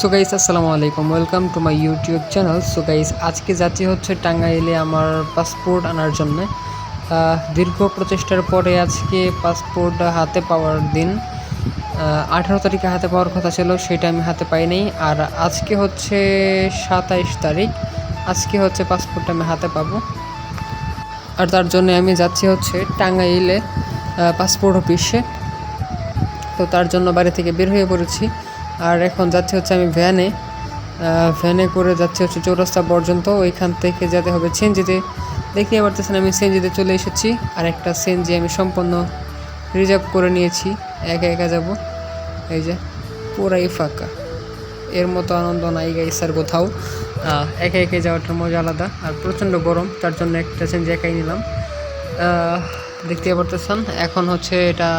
So guys আসসালামু আলাইকুম। Welcome to my YouTube channel so guys আজকে যাচ্ছি হচ্ছে টাঙ্গাইলে আমার পাসপোর্ট আনার জন্য। দীর্ঘ প্রচেষ্টার পরে আজকে পাসপোর্ট হাতে পাওয়ার দিন। আঠারো তারিখে হাতে পাওয়ার কথা ছিল, সেটা আমি হাতে পাইনি। আর আজকে হচ্ছে সাতাইশ তারিখ। আজকে হচ্ছে পাসপোর্ট আমি হাতে পাবো। আর তার জন্য আমি যাচ্ছি হচ্ছে টাঙ্গাইলে পাসপোর্ট অফিসে তো তার জন্য বাড়ি থেকে বের হয়ে পড়েছি। আর এখন যাচ্ছি হচ্ছে আমি ভ্যানে ভ্যানে করে যাচ্ছি হচ্ছে চৌরাস্তা পর্যন্ত। ওইখান থেকে যেতে হবে সেনজিতে দেখতে পারতেছেন আমি সেনজিতে চলে এসেছি। আর একটা সেনজি আমি সম্পূর্ণ রিজার্ভ করে নিয়েছি। একা একা যাব। এই যে, পুরাই ফাঁকা। এর মতো আনন্দ নাই গাইস আর কোথাও। একে একে যাওয়াটার মজা আলাদা। আর প্রচণ্ড গরম, তার জন্য একটা সেনজি একাই নিলাম। দেখতে পারতেছেন, এখন হচ্ছে এটা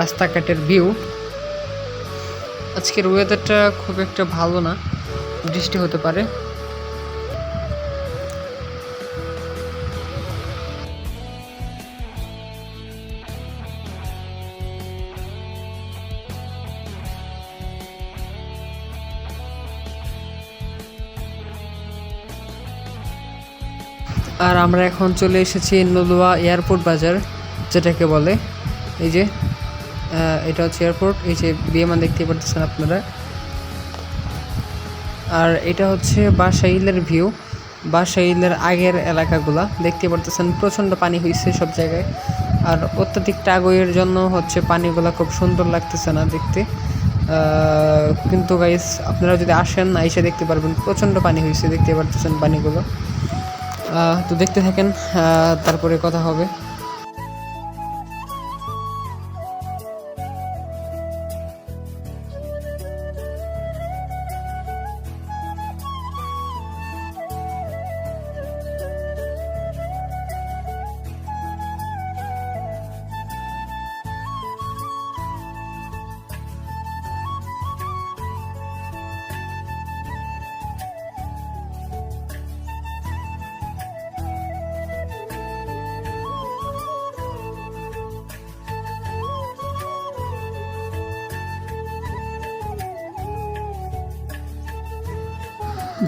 রাস্তাঘাটের ভিউ আজকের ওয়েদারটা খুব একটা ভালো না। বৃষ্টি হতে পারে। আর আমরা এখন চলে এসেছি নলুয়া এয়ারপোর্ট বাজার, যেটাকে বলে এই যে এটা হচ্ছে এয়ারপোর্ট এই যে বিমান দেখতে পাচ্ছেন আপনারা। আর এটা হচ্ছে বাসাইলের ভিউ বাসাইলের আগের এলাকাগুলা। দেখতে পারতেছেন প্রচণ্ড পানি হয়েছে সব জায়গায়। আর অত্যাধিক টাগইয়ের জন্য হচ্ছে পানিগুলা খুব সুন্দর লাগতেছে না দেখতে। কিন্তু গাইস আপনারা যদি আসেন এসে দেখতে পারবেন প্রচণ্ড পানি হয়েছে দেখতে পারতেছেন পানিগুলো। তো দেখতে থাকেন তারপরে কথা হবে।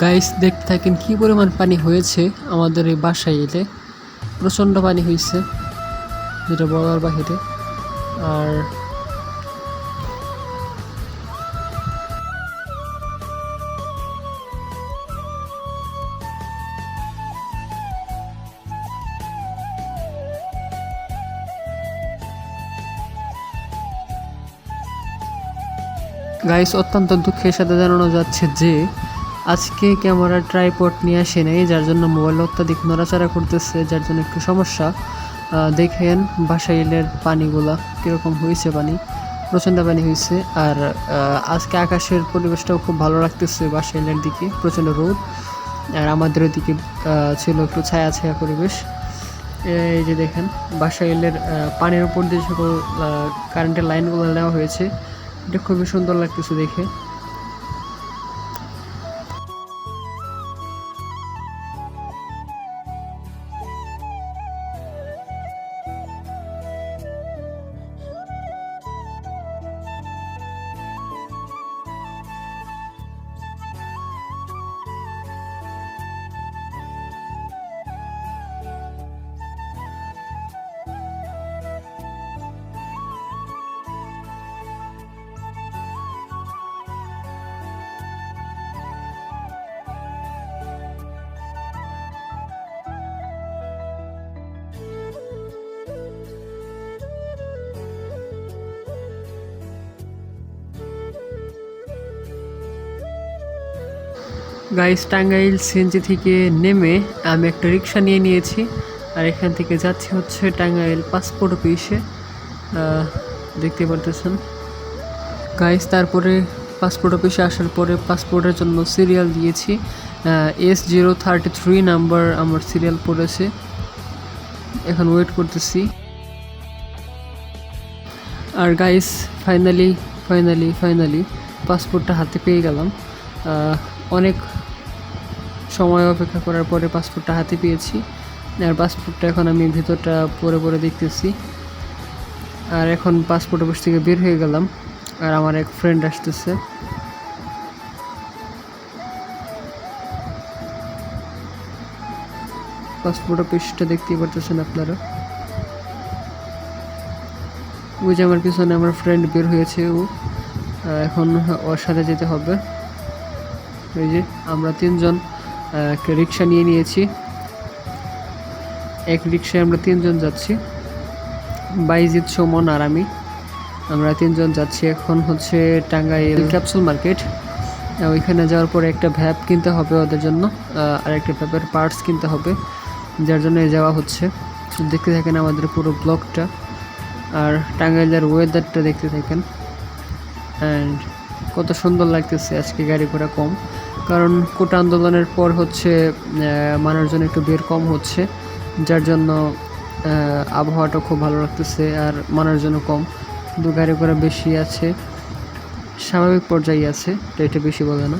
গাইস দেখতে থাকেন কি পরিমাণ পানি হয়েছে আমাদের এই বাসায় এলে। প্রচণ্ড পানি হয়েছে, যেটা বলার বাহিরে। আর গাইস অত্যন্ত দুঃখের সাথে জানানো যাচ্ছে যে আজকে ক্যামেরার ট্রাইপড নিয়ে আসে নাই যার জন্য মোবাইল অত্যাধিক নড়াচড়া করতেছে যার জন্য একটু সমস্যা। দেখেন বাসাইলের পানিগুলা কীরকম হয়েছে পানি প্রচণ্ড পানি হয়েছে। আর আজকে আকাশের পরিবেশটাও খুব ভালো লাগতেছে বাসাইলের দিকে প্রচণ্ড রোদ। আর আমাদের আহ, ছিল একটু ছায়া ছায়া পরিবেশ। এই যে দেখেন বাসাইলের পানির উপর দিয়ে সকল কারেন্টের লাইনগুলো নেওয়া হয়েছে। এটা খুবই সুন্দর লাগতেছে দেখে। গাইস টাঙ্গাইল সিএনজি থেকে নেমে আমি একটা রিক্সা নিয়ে নিয়েছি। আর এখান থেকে যাচ্ছি হচ্ছে টাঙ্গাইল পাসপোর্ট অফিসে দেখতে পারতেছেন। গাইস তারপরে পাসপোর্ট অফিসে আসার পরে পাসপোর্টের জন্য সিরিয়াল দিয়েছি। S zero thirty three number আমার সিরিয়াল পড়েছে। এখন ওয়েট করতেছি। আর গাইস ফাইনালি ফাইনালি ফাইনালি পাসপোর্টটা হাতে পেয়ে গেলাম। অনেক সময় অপেক্ষা করার পরে পাসপোর্টটা হাতে পেয়েছি। আর পাসপোর্টটা এখন আমি ভিতরটা পরে পরে দেখতেছি। আর এখন পাসপোর্ট অফিস থেকে বের হয়ে গেলাম। আর আমার এক ফ্রেন্ড আসতেছে। পাসপোর্ট অফিসটা দেখতেই পারতেছেন আপনারা। ওই যে আমার পিছনে আমার ফ্রেন্ড বের হয়েছে ও। এখন ওর সাথে যেতে হবে। এই যে আমরা তিনজন রিক্সা নিয়ে নিয়েছি। এক রিক্সায় আমরা তিনজন যাচ্ছি। বাইজিৎ, সুমন আর আমি। আমরা তিনজন যাচ্ছি এখন হচ্ছে টাঙ্গাইল ক্যাপসুল মার্কেট। ওইখানে যাওয়ার পরে একটা ভ্যাপ কিনতে হবে ওদের জন্য আর একটা ভ্যাপের পার্টস কিনতে হবে, যার জন্য যাওয়া হচ্ছে। দেখতে থাকেন আমাদের পুরো ব্লগটা, আর টাঙ্গাইলের ওয়েদারটা দেখতে থাকেন। অ্যান্ড কত সুন্দর লাগতেছে, আজকে গাড়ি ঘোড়া কম। কারণ কোটা আন্দোলনের পর হচ্ছে মানুষজন একটু বের কম হচ্ছে, যার জন্য আবহাওয়াটা খুব ভালো রাখতেছে আর মানুষজনও কম। কিন্তু গাড়ি ঘোড়া বেশি আছে, স্বাভাবিক পর্যায়ে আছে এটা বেশি বলে না।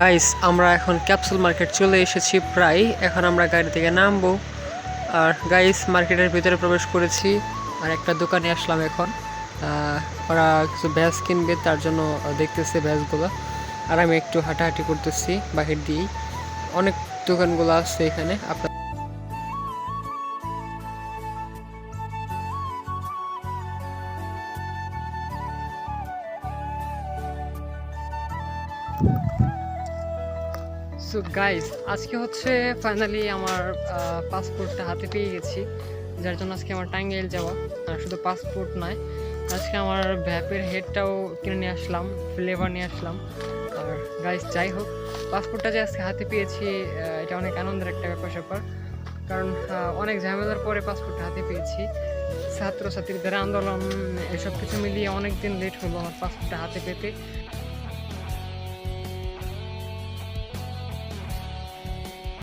গাইস আমরা এখন ক্যাপসুল মার্কেট চলে এসেছি প্রায়। এখন আমরা গাড়ি থেকে নামবো। আর গাইস মার্কেটের ভিতরে প্রবেশ করেছি। আর একটা দোকানে আসলাম এখন। ওরা কিছু ভ্যাস কিনবে, তার জন্য দেখতেছে ভ্যাসগুলো আর আমি একটু হাঁটাহাঁটি করতেছি বাহির দিয়েই। অনেক দোকানগুলো আছে এখানে। আপনার সো গাইস আজকে হচ্ছে ফাইনালি আমার পাসপোর্টটা হাতে পেয়ে গেছি। যার জন্য আজকে আমার টাঙ্গাইল যাওয়া। আর শুধু পাসপোর্ট নয়, আজকে আমার ভ্যাপের হেডটাও কিনে নিয়ে আসলাম ফ্লেভার নিয়ে আসলাম। আর গাইস যাই হোক পাসপোর্টটা যে আজকে হাতে পেয়েছি এটা অনেক আনন্দের একটা ব্যাপার স্যাপার। কারণ অনেক ঝামেলার পরে পাসপোর্টটা হাতে পেয়েছি। ছাত্রছাত্রীদের আন্দোলন, এসব কিছু মিলিয়ে অনেক দিন লেট হলো আমার পাসপোর্টটা হাতে পেতে।